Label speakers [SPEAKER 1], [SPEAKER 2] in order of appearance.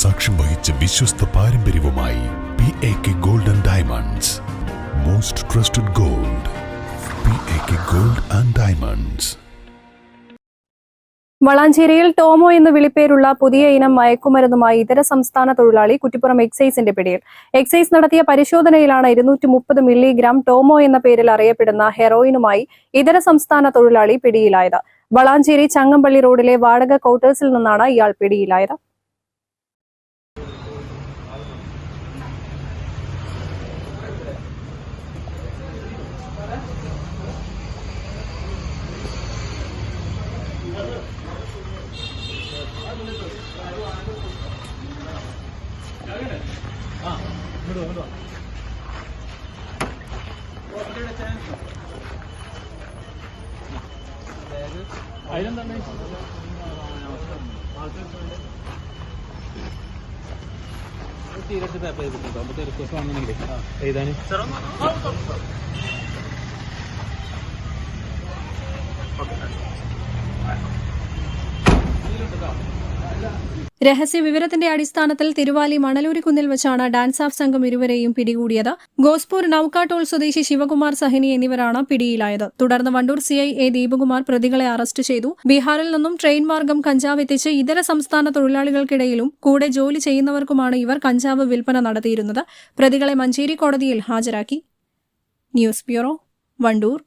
[SPEAKER 1] സാക്ഷ്യം വഹിച്ച വിശ്വസ്ത പാരമ്പര്യവുമായി P A K gold and diamonds most trusted gold P A K gold and diamonds
[SPEAKER 2] വളാഞ്ചേരിയിൽ ടോമോ എന്ന് വിളിപ്പേരുള്ള പുതിയ ഇനം മയക്കുമരുന്നുമായി ഇതര സംസ്ഥാന തൊഴിലാളി കുറ്റിപ്പുറം എക്സൈസിന്റെ പിടിയിൽ. എക്സൈസ് നടത്തിയ പരിശോധനയിലാണ് ഇരുന്നൂറ്റി മുപ്പത് മില്ലിഗ്രാം ടോമോ എന്ന പേരിൽ അറിയപ്പെടുന്ന ഹെറോയിനുമായി ഇതര സംസ്ഥാന തൊഴിലാളി പിടിയിലായത്. വളാഞ്ചേരി ചങ്ങമ്പള്ളി റോഡിലെ വാടക ക്വാർട്ടേഴ്സിൽ നിന്നാണ് ഇയാൾ പിടിയിലായത്.
[SPEAKER 3] തീരട്ട് പേപ്പർ ചെയ്തിട്ടുണ്ടോ നമുക്ക് റിക്വസ്റ്റ് വന്നിട്ടുണ്ടെങ്കിൽ എഴുതാന്
[SPEAKER 2] രഹസ്യ വിവരത്തിന്റെ അടിസ്ഥാനത്തിൽ തിരുവാലി മണലൂരിക്കുന്നിൽ വെച്ചാണ് ഡാൻസ് ഓഫ് സംഘം ഇരുവരെയും പിടികൂടിയത്. ഗോസ്പൂർ നൌക്കാട്ടോൾ സ്വദേശി ശിവകുമാർ സഹിനി എന്നിവരാണ് പിടിയിലായത്. തുടർന്ന് വണ്ടൂർ സിഐ എ ദീപകുമാർ പ്രതികളെ അറസ്റ്റ് ചെയ്തു. ബീഹാറിൽ നിന്നും ട്രെയിൻ മാർഗം കഞ്ചാവ് എത്തിച്ച് ഇതര സംസ്ഥാന തൊഴിലാളികൾക്കിടയിലും കൂടെ ജോലി ചെയ്യുന്നവർക്കുമാണ് ഇവർ കഞ്ചാവ് വിൽപ്പന നടത്തിയിരുന്നത്. പ്രതികളെ മഞ്ചേരി കോടതിയിൽ ഹാജരാക്കി. News bureau Wandoor.